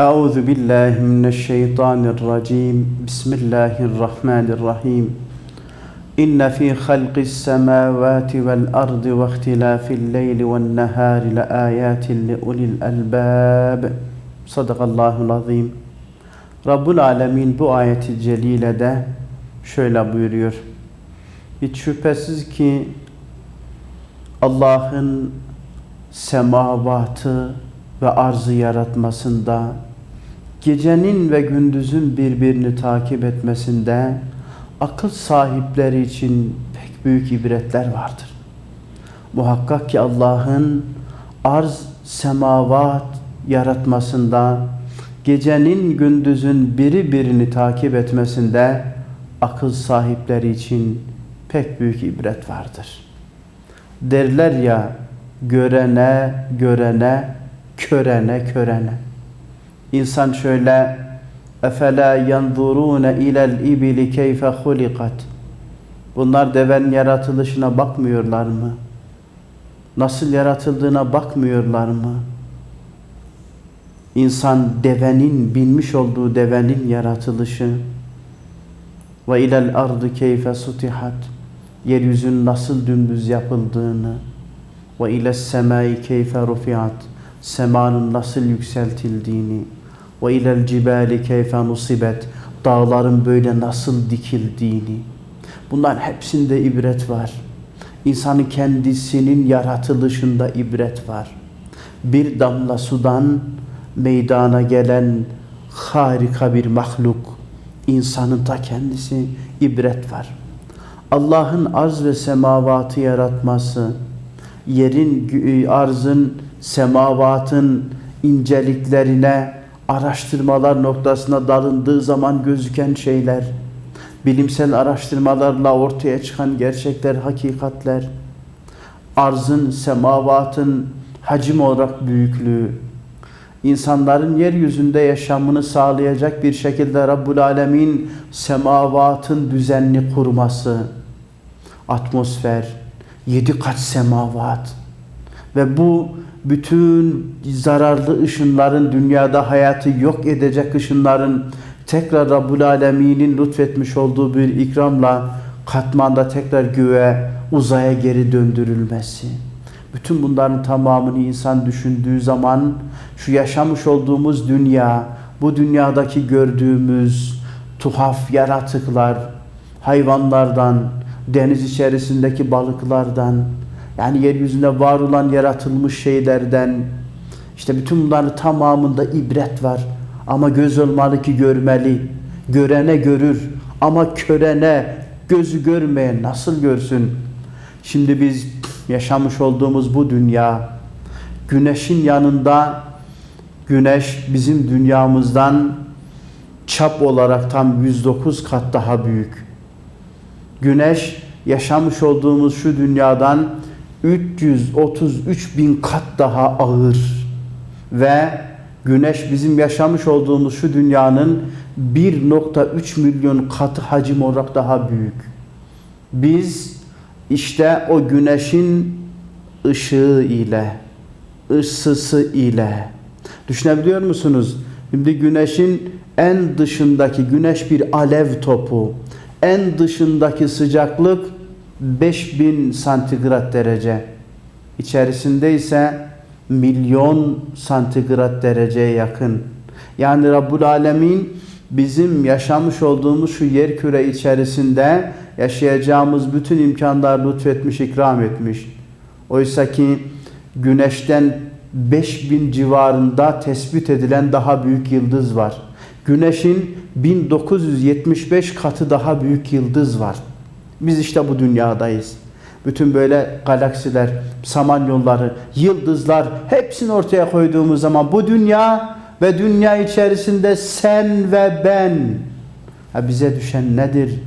أعوذ بالله من الشيطان الرجيم بسم الله الرحمن الرحيم إن في خلق السماوات والأرض واختلاف الليل والنهار لآيات لأولي الألباب صدق الله العظيم Rabbul Alemin bu ayeti celilede şöyle buyuruyor. Hiç şüphesiz ki Allah'ın semavatı ve arzı yaratmasında, gecenin ve gündüzün birbirini takip etmesinde akıl sahipleri için pek büyük ibretler vardır. Muhakkak ki Allah'ın arz, semavat yaratmasında, gecenin gündüzün biri birini takip etmesinde akıl sahipleri için pek büyük ibret vardır. Derler ya görene görene körene körene. İnsan şöyle efela yanzurune ilel ibili keyfe hulikat. Bunlar devenin yaratılışına bakmıyorlar mı? Nasıl yaratıldığına bakmıyorlar mı? İnsan devenin, binmiş olduğu devenin yaratılışı ve ilel ardı keyfe sutihat yeryüzünün nasıl dümdüz yapıldığını ve ile semai keyfe rufiat semanın nasıl yükseltildiğini ve ilel cibali keyfe nusibet dağların böyle nasıl dikildiğini bunların hepsinde ibret var. İnsanın kendisinin yaratılışında ibret var. Bir damla sudan meydana gelen harika bir mahluk insanın ta kendisi ibret var. Allah'ın arz ve semavatı yaratması, yerin, arzın, semavatın inceliklerine araştırmalar noktasına dalındığı zaman gözüken şeyler, bilimsel araştırmalarla ortaya çıkan gerçekler, hakikatler, arzın, semavatın hacim olarak büyüklüğü, insanların yeryüzünde yaşamını sağlayacak bir şekilde Rabbul Alemin semavatın düzenli kurması, atmosfer, yedi kat semavat ve bu bütün zararlı ışınların dünyada hayatı yok edecek ışınların tekrar Rabbul Alemin'in lütfetmiş olduğu bir ikramla katmanda tekrar göğe uzaya geri döndürülmesi. Bütün bunların tamamını insan düşündüğü zaman şu yaşamış olduğumuz dünya, bu dünyadaki gördüğümüz tuhaf yaratıklar, hayvanlardan, deniz içerisindeki balıklardan, yani yeryüzünde var olan yaratılmış şeylerden, işte bütün bunların tamamında ibret var. Ama göz olmalı ki görmeli. Görene görür ama körene gözü görmeyen nasıl görsün? Şimdi biz yaşamış olduğumuz bu dünya güneşin yanında güneş bizim dünyamızdan çap olarak tam 109 kat daha büyük. Güneş yaşamış olduğumuz şu dünyadan 333 bin kat daha ağır ve güneş bizim yaşamış olduğumuz şu dünyanın 1.3 milyon katı hacim olarak daha büyük. Biz işte o güneşin ışığı ile, ısısı ile düşünebiliyor musunuz? Şimdi güneşin en dışındaki güneş bir alev topu. En dışındaki sıcaklık 5000 santigrat derece. İçerisinde ise milyon santigrat dereceye yakın. Yani Rabbul Alemin bizim yaşamış olduğumuz şu yer küre içerisinde yaşayacağımız bütün imkanlar lütfetmiş, ikram etmiş. Oysa ki güneşten 5000 civarında tespit edilen daha büyük yıldız var. Güneşin 1975 katı daha büyük yıldız var. Biz işte bu dünyadayız. Bütün böyle galaksiler, samanyolları, yıldızlar hepsini ortaya koyduğumuz zaman bu dünya ve dünya içerisinde sen ve ben ha bize düşen nedir?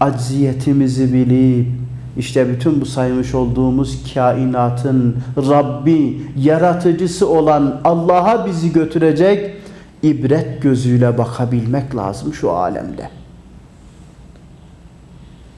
Acziyetimizi bilip işte bütün bu saymış olduğumuz kainatın Rabbi, yaratıcısı olan Allah'a bizi götürecek ibret gözüyle bakabilmek lazım şu alemde.